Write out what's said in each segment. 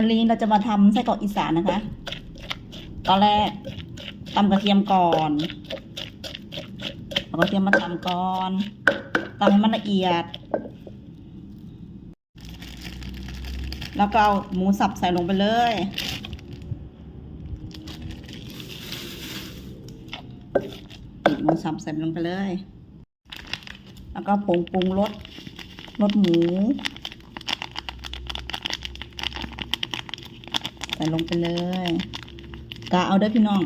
วันนี้เราจะมาทำไส้กรอกอีสานนะคะ ตอนแรกตำกระเทียมก่อนเอากระเทียมมาตำก่อนตำให้มันละเอียด แล้วก็เอาหมูสับใส่ลงไปเลยหมูสับใส่ลงไปเลย แล้วก็ผงปรุงรสรสหมู ใส่ลงไปเลยกะเอาเด้พี่น้อง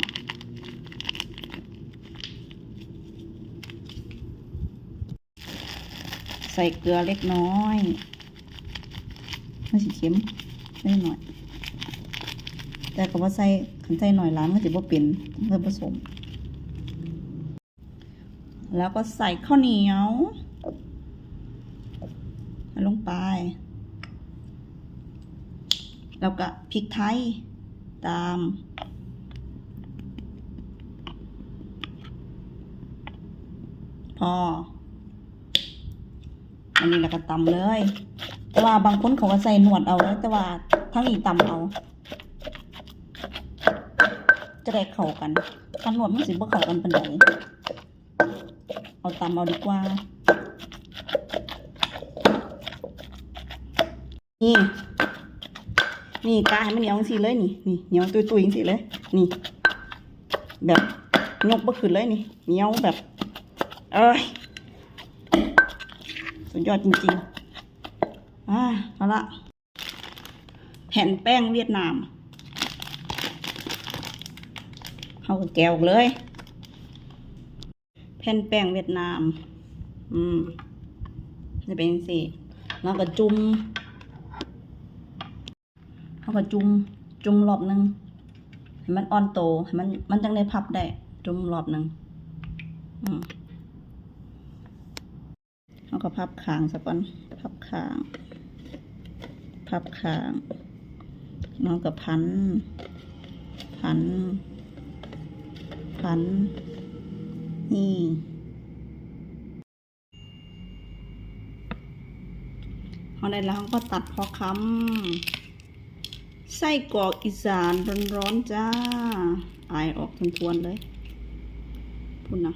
ใส่เกลือเล็กน้อยไม่สิเค็มได้หน่อย แต่ก็ว่าใส่ขันใส่หน่อยล้างก็จะบ่เป็นเพื่อผสม แล้วก็ใส่ข้าวเหนียวลงไป แล้วก็พริกไทยตามพออันนี้เราก็ตำเลย แต่ว่าบางคนเขาก็ใส่หนวดเอานะแต่ว่าทั้งนี้ตำเอา จะได้เข้ากันถ้าหนวดมันสิบ่เข้ากันเปานใดเอาตำเอาดีกว่า นี่ นี่กาให้มันเหนียวสิเลยนี่นี่เหนียวตุยๆจังสิเลย นี่ แบบยกบ่ขึ้นเลยนี่เหนียวแบบ เอ้ยสุดยอดจริงๆอ่าเอาละแผ่นแป้งเวียดนามเอาแกวเลย แผ่นแป้งเวียดนาม อืมจะเป็นสิแล้วก็จุ่ม เขาก็จุ่มจุ่มรอบหนึ่งให้มันอ่อนโตให้มันมันจังได้พับได้จุ่มรอบหนึ่งอืมเอาก็พับขางสักก่อนพับขางพับขางน้องกับพัน พัน พัน นี่ เอาได้แล้วเขาก็ตัดพอค้ำ ไส้กรอกอีสานร้อนๆจ้า อายออกทวนๆเลยพุ่นนะ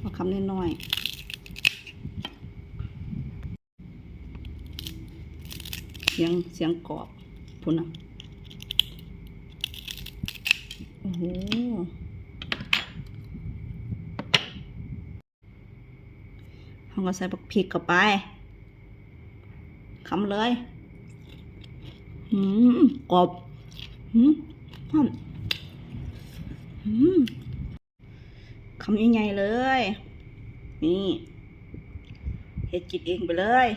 พอคำน้อยๆเสียงเสียงกรอบพุ่นนะโอ้โหเราก็ใส่บักพริกเข้าไปคำเลย หืมกรอบหืมนั่นหืมคำยังไงเลย นี่เห็ดกินเองไปเลย